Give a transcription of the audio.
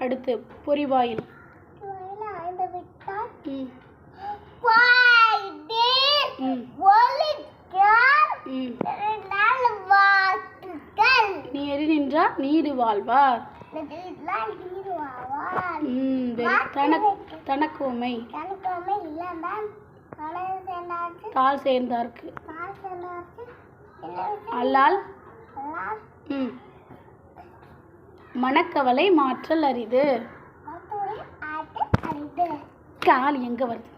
அடுத்து பொறிவாயில் நீர் நின்றார் நீடு வாழ்வார். தனக்கோமை. தாள் சேர்ந்தாருக்கு. அல்லால். ம். மனக்கவலை மாற்றல் அரிது. கால் எங்கே வருது?